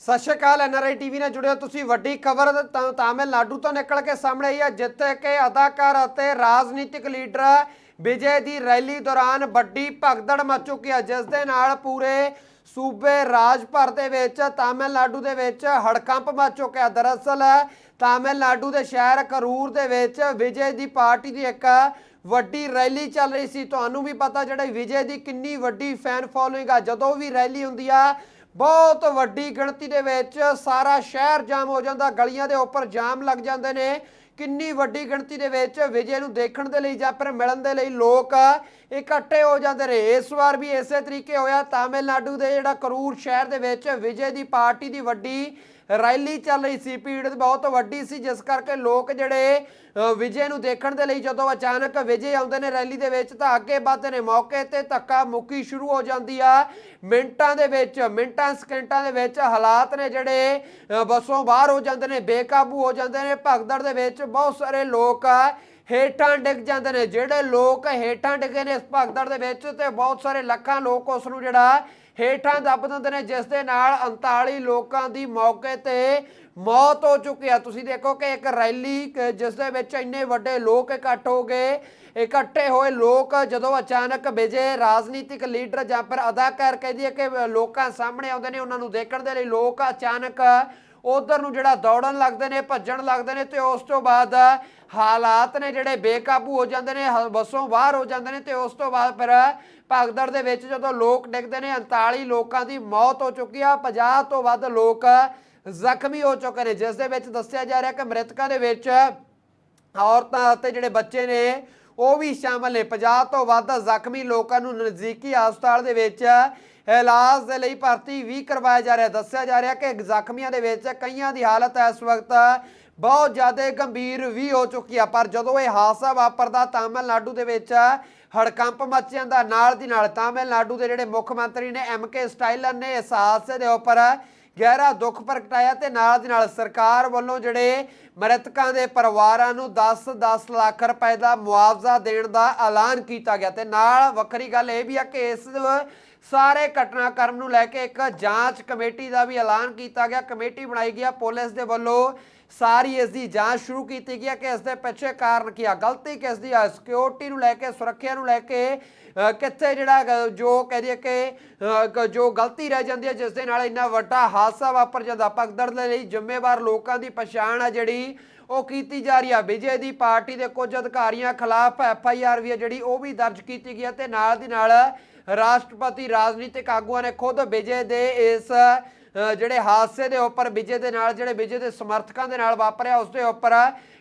ਸਤਿ ਸ਼੍ਰੀ ਅਕਾਲ NRI TV ਨਾਲ ਜੁੜਿਓ ਤੁਸੀਂ। ਵੱਡੀ ਖਬਰ ਤ- ਤਾਮਿਲਨਾਡੂ ਤੋਂ ਨਿਕਲ ਕੇ ਸਾਹਮਣੇ ਆਈ ਹੈ, ਜਿੱਥੇ ਕਿ ਅਦਾਕਾਰ ਅਤੇ ਰਾਜਨੀਤਿਕ ਲੀਡਰ ਵਿਜੇ ਦੀ ਰੈਲੀ ਦੌਰਾਨ ਵੱਡੀ ਭਗਦੜ ਮਚ ਚੁੱਕੀ ਹੈ, ਜਿਸ ਦੇ ਨਾਲ ਪੂਰੇ ਸੂਬੇ ਰਾਜ ਭਰ ਦੇ ਵਿੱਚ, ਤਾਮਿਲਨਾਡੂ ਦੇ ਵਿੱਚ ਹੜਕੰਪ ਮਚ ਚੁੱਕਿਆ ਦਰਅਸਲ, ਤਾਮਿਲਨਾਡੂ ਦੇ ਸ਼ਹਿਰ ਕਰੂਰ ਦੇ ਵਿੱਚ ਵਿਜੇ ਦੀ ਪਾਰਟੀ ਦੀ ਇੱਕ ਵੱਡੀ ਰੈਲੀ ਚੱਲ ਰਹੀ ਸੀ। ਤੁਹਾਨੂੰ ਵੀ ਪਤਾ, ਜਿਹੜੇ ਵਿਜੇ ਦੀ ਕਿੰਨੀ ਵੱਡੀ ਫੈਨ ਫੋਲੋਇੰਗ ਆ, ਜਦੋਂ ਵੀ ਰੈਲੀ ਹੁੰਦੀ ਆ ਬਹੁਤ ਵੱਡੀ ਗਿਣਤੀ ਦੇ ਵਿੱਚ ਸਾਰਾ ਸ਼ਹਿਰ ਜਾਮ ਹੋ ਜਾਂਦਾ, ਗਲੀਆਂ ਦੇ ਉੱਪਰ ਜਾਮ ਲੱਗ ਜਾਂਦੇ ਨੇ। ਕਿੰਨੀ ਵੱਡੀ ਗਿਣਤੀ ਦੇ ਵਿੱਚ ਵਿਜੇ ਨੂੰ ਦੇਖਣ ਦੇ ਲਈ ਜਾਂ ਫਿਰ ਮਿਲਣ ਦੇ ਲਈ ਲੋਕ ਇਕੱਠੇ ਹੋ ਜਾਂਦੇ ਨੇ ਇਸ ਵਾਰ ਵੀ ਇਸੇ ਤਰੀਕੇ ਹੋਇਆ। ਤਾਮਿਲਨਾਡੂ ਦੇ ਜਿਹੜਾ ਕਰੂਰ ਸ਼ਹਿਰ ਦੇ ਵਿੱਚ ਵਿਜੇ ਦੀ ਪਾਰਟੀ ਦੀ ਵੱਡੀ ਰੈਲੀ ਚੱਲ ਰਹੀ ਸੀ। ਭੀੜ ਬਹੁਤ ਵੱਡੀ ਸੀ ਜਿਸ ਕਰਕੇ ਲੋਕ ਜਿਹੜੇ ਵਿਜੇ ਨੂੰ ਦੇਖਣ ਦੇ ਲਈ ਜਦੋਂ ਅਚਾਨਕ ਵਿਜੇ ਆਉਂਦੇ ਨੇ ਰੈਲੀ ਦੇ ਵਿੱਚ ਤਾਂ ਅੱਗੇ ਵੱਧਦੇ ਨੇ। ਮੌਕੇ ਤੇ ਧੱਕਾ ਮੁੱਕੀ ਸ਼ੁਰੂ ਹੋ ਜਾਂਦੀ ਆ। ਮਿੰਟਾਂ ਦੇ ਵਿੱਚ ਮਿੰਟਾਂ ਸਕਿੰਟਾਂ ਦੇ ਵਿੱਚ ਹਾਲਾਤ ਨੇ ਜਿਹੜੇ ਅ, ਬੱਸੋਂ ਬਾਹਰ ਹੋ ਜਾਂਦੇ ਨੇ ਬੇਕਾਬੂ ਹੋ ਜਾਂਦੇ ਨੇ। ਭਗਦੜ ਦੇ ਵਿੱਚ ਬਹੁਤ ਸਾਰੇ ਲੋਕ ਹੇਠਾਂ ਡਿੱਗ ਜਾਂਦੇ ਨੇ। ਜਿਹੜੇ ਲੋਕ ਹੇਠਾਂ ਡਿੱਗੇ ਨੇ ਇਸ ਭਗਦੜ ਦੇ ਵਿੱਚ ਤੇ ਬਹੁਤ ਸਾਰੇ ਲੱਖਾਂ ਲੋਕ ਉਸ ਨੂੰ ਜਿਹੜਾ ਹੇਠਾਂ ਦੱਬ ਦਿੰਦੇ ਨੇ, ਜਿਸ ਦੇ ਨਾਲ 39 ਲੋਕਾਂ ਦੀ ਮੌਕੇ ਤੇ ਮੌਤ ਹੋ ਚੁੱਕੀ ਆ। ਤੁਸੀਂ ਦੇਖੋ ਕਿ ਇੱਕ ਰੈਲੀ ਕ- ਜਿਸ ਦੇ ਵਿੱਚ ਇੰਨੇ ਵੱਡੇ ਲੋਕ ਇਕੱਠ ਹੋ ਗਏ। ਇਕੱਠੇ ਹੋਏ ਲੋਕ ਜਦੋਂ ਅਚਾਨਕ ਵਿਜੇ ਰਾਜਨੀਤਿਕ ਲੀਡਰ ਜਾਂ ਫਿਰ ਅਦਾਕਾਰ ਕਹਿ ਦਈਏ ਕਿ ਲੋਕਾਂ ਸਾਹਮਣੇ ਆਉਂਦੇ ਨੇ, ਉਹਨਾਂ ਨੂੰ ਦੇਖਣ ਦੇ ਲਈ ਲੋਕ ਅਚਾਨਕ ਉਧਰ ਨੂੰ ਜਿਹੜਾ ਦੌੜਨ ਲੱਗਦੇ ਨੇ, ਭੱਜਣ ਲੱਗਦੇ ਨੇ ਤੇ ਉਸ ਤੋਂ ਬਾਅਦ ਹਾਲਾਤ ਨੇ ਜਿਹੜੇ ਬੇਕਾਬੂ ਹੋ ਜਾਂਦੇ ਨੇ, ਹ- ਬੱਸੋਂ ਬਾਹਰ ਹੋ ਜਾਂਦੇ ਨੇ ਤੇ ਉਸ ਤੋਂ ਬਾਅਦ ਫਿਰ ਭਗਦੜ ਦੇ ਵਿੱਚ ਜਦੋਂ ਲੋਕ ਡਿੱਗਦੇ ਨੇ 39 ਲੋਕਾਂ ਦੀ ਮੌਤ ਹੋ ਚੁੱਕੀ ਆ 50 ਤੋਂ ਵੱਧ ਲੋਕ ਜ਼ਖਮੀ ਹੋ ਚੁੱਕੇ ਨੇ, ਜਿਸ ਦੇ ਵਿੱਚ ਦੱਸਿਆ ਜਾ ਰਿਹਾ ਕਿ ਮ੍ਰਿਤਕਾਂ ਦੇ ਵਿੱਚ ਔਰਤਾਂ ਅਤੇ ਜਿਹੜੇ ਬੱਚੇ ਨੇ, ਉਹ ਵੀ ਸ਼ਾਮਲ ਨੇ। 50 ਤੋਂ ਵੱਧ ਜ਼ਖਮੀ ਲੋਕਾਂ ਨੂੰ ਨਜ਼ਦੀਕੀ ਹਸਪਤਾਲ ਦੇ ਵਿੱਚ ਇਲਾਜ ਦੇ ਲਈ ਭਰਤੀ ਵੀ ਕਰਵਾਇਆ ਜਾ ਰਿਹਾ। ਦੱਸਿਆ ਜਾ ਰਿਹਾ ਕਿ ਜ਼ਖਮੀਆਂ ਦੇ ਵਿੱਚ ਕਈਆਂ ਦੀ ਹਾਲਤ ਇਸ ਵਕਤ ਬਹੁਤ ਜ਼ਿਆਦਾ ਗੰਭੀਰ ਵੀ ਹੋ ਚੁੱਕੀ ਆ। ਪਰ ਜਦੋਂ ਇਹ ਹਾਦਸਾ ਵਾਪਰਦਾ, ਤਾਮਿਲਨਾਡੂ ਦੇ ਵਿੱਚ ਹੜਕੰਪ ਮਚ ਜਾਂਦਾ ਨਾਲ ਦੀ ਨਾਲ ਤਾਮਿਲਨਾਡੂ ਦੇ ਜਿਹੜੇ ਮੁੱਖ ਮੰਤਰੀ ਨੇ, ਐਮ ਕੇ ਸਟਾਈਲਨ ਨੇ, ਇਸ ਹਾਦਸੇ ਦੇ ਉੱਪਰ ਗਹਿਰਾ ਦੁੱਖ ਪ੍ਰਗਟਾਇਆ ਤੇ ਨਾਲ ਦੀ ਨਾਲ ਸਰਕਾਰ ਵੱਲੋਂ ਜਿਹੜੇ ਮ੍ਰਿਤਕਾਂ ਦੇ ਪਰਿਵਾਰਾਂ ਨੂੰ 10-10 ਲੱਖ ਰੁਪਏ ਦਾ ਮੁਆਵਜ਼ਾ ਦੇਣ ਦਾ ਐਲਾਨ ਕੀਤਾ ਗਿਆ ਤੇ ਨਾਲ ਵੱਖਰੀ ਗੱਲ ਇਹ ਵੀ ਆ ਕਿ ਇਸ ਸਾਰੇ ਘਟਨਾਕ੍ਰਮ ਨੂੰ ਲੈ ਕੇ ਇੱਕ ਜਾਂਚ ਕਮੇਟੀ ਦਾ ਵੀ ਐਲਾਨ ਕੀਤਾ ਗਿਆ। ਕਮੇਟੀ ਬਣਾਈ ਗਈ ਆ। ਪੁਲਿਸ ਦੇ ਵੱਲੋਂ ਸਾਰੀ ਇਸ ਦੀ ਜਾਂਚ ਸ਼ੁਰੂ ਕੀਤੀ ਗਈ ਹੈ ਕਿ ਇਸ ਦੇ ਪਿੱਛੇ ਕਾਰਨ ਕੀ ਆ। ਗਲਤੀ ਕਿਸ ਦੀ ਆ? ਸਿਕਿਉਰਿਟੀ ਨੂੰ ਲੈ ਕੇ, ਸੁਰੱਖਿਆ ਨੂੰ ਲੈ ਕੇ ਕਿੱਥੇ ਜਿਹੜਾ ਜੋ ਕਹਿ ਦਈਏ ਕਿ ਜੋ ਗਲਤੀ ਰਹਿ ਜਾਂਦੀ ਹੈ, ਜਿਸ ਦੇ ਨਾਲ ਇੰਨਾ ਵੱਡਾ ਹਾਦਸਾ ਵਾਪਰ ਜਾਂਦਾ। ਭਗਦੜ ਦੇ ਲਈ ਜ਼ਿੰਮੇਵਾਰ ਲੋਕਾਂ ਦੀ ਪਛਾਣ ਆ ਜਿਹੜੀ ਉਹ ਕੀਤੀ ਜਾ ਰਹੀ ਆ। ਵਿਜੇ ਦੀ ਪਾਰਟੀ ਦੇ ਕੁਝ ਅਧਿਕਾਰੀਆਂ ਖਿਲਾਫ ਐਫ ਆਈ ਆਰ ਵੀ ਆ ਜਿਹੜੀ ਉਹ ਵੀ ਦਰਜ ਕੀਤੀ ਗਈ ਹੈ ਤੇ ਨਾਲ ਦੀ ਨਾਲ ਰਾਸ਼ਟਰਪਤੀ ਰਾਜਨੀਤਿਕ ਆਗੂਆਂ ਨੇ ਖੁਦ ਵਿਜੇ ਦੇ ਇਸ ਜਿਹੜੇ ਹਾਦਸੇ ਦੇ ਉੱਪਰ ਵਿਜੇ ਦੇ ਨਾਲ, ਜਿਹੜੇ ਵਿਜੇ ਦੇ ਸਮਰਥਕਾਂ ਦੇ ਨਾਲ ਵਾਪਰਿਆ, ਉਸ ਦੇ ਉੱਪਰ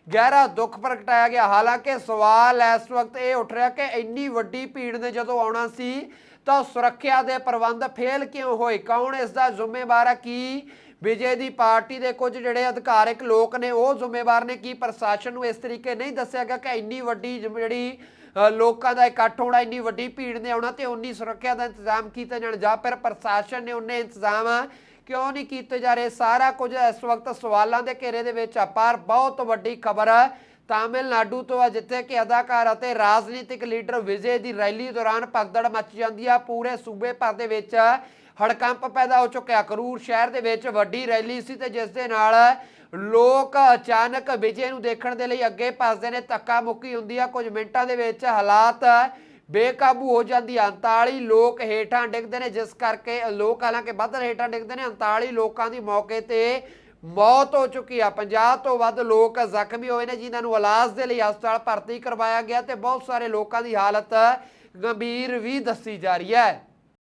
ਗਹਿਰਾ ਦੁੱਖ ਪ੍ਰਗਟਾਇਆ ਗਿਆ। ਹਾਲਾਂਕਿ ਸਵਾਲ ਇਸ ਵਕਤ ਇਹ ਉੱਠ ਰਿਹਾ ਕਿ ਇੰਨੀ ਵੱਡੀ ਭੀੜ ਨੇ ਜਦੋਂ ਆਉਣਾ ਸੀ, ਤਾਂ ਸੁਰੱਖਿਆ ਦੇ ਪ੍ਰਬੰਧ ਫੇਲ ਕਿਉਂ ਹੋਏ? ਕੌਣ ਇਸ ਦਾ ਜ਼ਿੰਮੇਵਾਰ ਹੈ? ਕੀ ਵਿਜੇ ਦੀ ਪਾਰਟੀ ਦੇ ਕੁਝ ਜਿਹੜੇ ਅਧਿਕਾਰਿਕ ਲੋਕ ਨੇ, ਉਹ ਜ਼ਿੰਮੇਵਾਰ ਨੇ? ਕੀ ਪ੍ਰਸ਼ਾਸਨ ਨੂੰ ਇਸ ਤਰੀਕੇ ਨਹੀਂ ਦੱਸਿਆ ਗਿਆ ਕਿ ਇੰਨੀ ਵੱਡੀ ਜਿਹੜੀ ਲੋਕਾਂ ਦਾ ਇਕੱਠ ਹੋਣਾ, ਇੰਨੀ ਵੱਡੀ ਭੀੜ ਨੇ ਆਉਣਾ ਤੇ ਉਨੀ ਸੁਰੱਖਿਆ ਦਾ ਇੰਤਜ਼ਾਮ ਕੀਤਾ ਜਾਣ? ਜਾਂ ਫਿਰ ਪ੍ਰਸ਼ਾਸਨ ਨੇ ਉਹਨੇ ਇੰਤਜ਼ਾਮ ਕਿਉਂ ਨਹੀਂ ਕੀਤੇ ਜਾ ਰਹੇ? ਸਾਰਾ ਕੁਝ ਇਸ ਵਕਤ ਸਵਾਲਾਂ ਦੇ ਘੇਰੇ ਦੇ ਵਿੱਚ ਆ, ਪਰ ਬਹੁਤ ਵੱਡੀ ਖਬਰ ਤਾਮਿਲਨਾਡੂ ਤੋਂ ਆ, ਜਿੱਥੇ ਕਿ ਅਦਾਕਾਰ ਅਤੇ ਰਾਜਨੀਤਿਕ ਲੀਡਰ ਵਿਜੇ ਦੀ ਰੈਲੀ ਦੌਰਾਨ ਭਗਦੜ ਮੱਚ ਜਾਂਦੀ ਆ। ਪੂਰੇ ਸੂਬੇ ਭਰ ਦੇ ਵਿੱਚ ਹੜਕੰਪ ਪੈਦਾ ਹੋ ਚੁੱਕਿਆ। ਕਰੂਰ ਸ਼ਹਿਰ ਦੇ ਵਿੱਚ ਵੱਡੀ ਰੈਲੀ ਸੀ ਤੇ ਜਿਸ ਦੇ ਨਾਲ ਲੋਕ ਅਚਾਨਕ ਵਿਜੇ ਨੂੰ ਦੇਖਣ ਦੇ ਲਈ ਅੱਗੇ ਭੱਜਦੇ ਨੇ। ਧੱਕਾ ਮੁੱਕੀ ਹੁੰਦੀ ਆ। ਕੁਝ ਮਿੰਟਾਂ ਦੇ ਵਿੱਚ ਹਾਲਾਤ ਬੇਕਾਬੂ ਹੋ ਜਾਂਦੀ ਆ। 39 ਲੋਕ ਹੇਠਾਂ ਡਿੱਗਦੇ ਨੇ, ਜਿਸ ਕਰਕੇ ਲੋਕ ਹਾਲਾਂਕਿ ਵੱਧ ਹੇਠਾਂ ਡਿੱਗਦੇ ਨੇ। 39 ਲੋਕਾਂ ਦੀ ਮੌਕੇ ਤੇ ਮੌਤ ਹੋ ਚੁੱਕੀ ਆ। 50 ਤੋਂ ਵੱਧ ਲੋਕ ਜ਼ਖਮੀ ਹੋਏ ਨੇ, ਜਿਨ੍ਹਾਂ ਨੂੰ ਇਲਾਜ ਦੇ ਲਈ ਹਸਪਤਾਲ ਭਰਤੀ ਕਰਵਾਇਆ ਗਿਆ ਤੇ ਬਹੁਤ ਸਾਰੇ ਲੋਕਾਂ ਦੀ ਹਾਲਤ ਗੰਭੀਰ ਵੀ ਦੱਸੀ ਜਾ ਰਹੀ ਹੈ।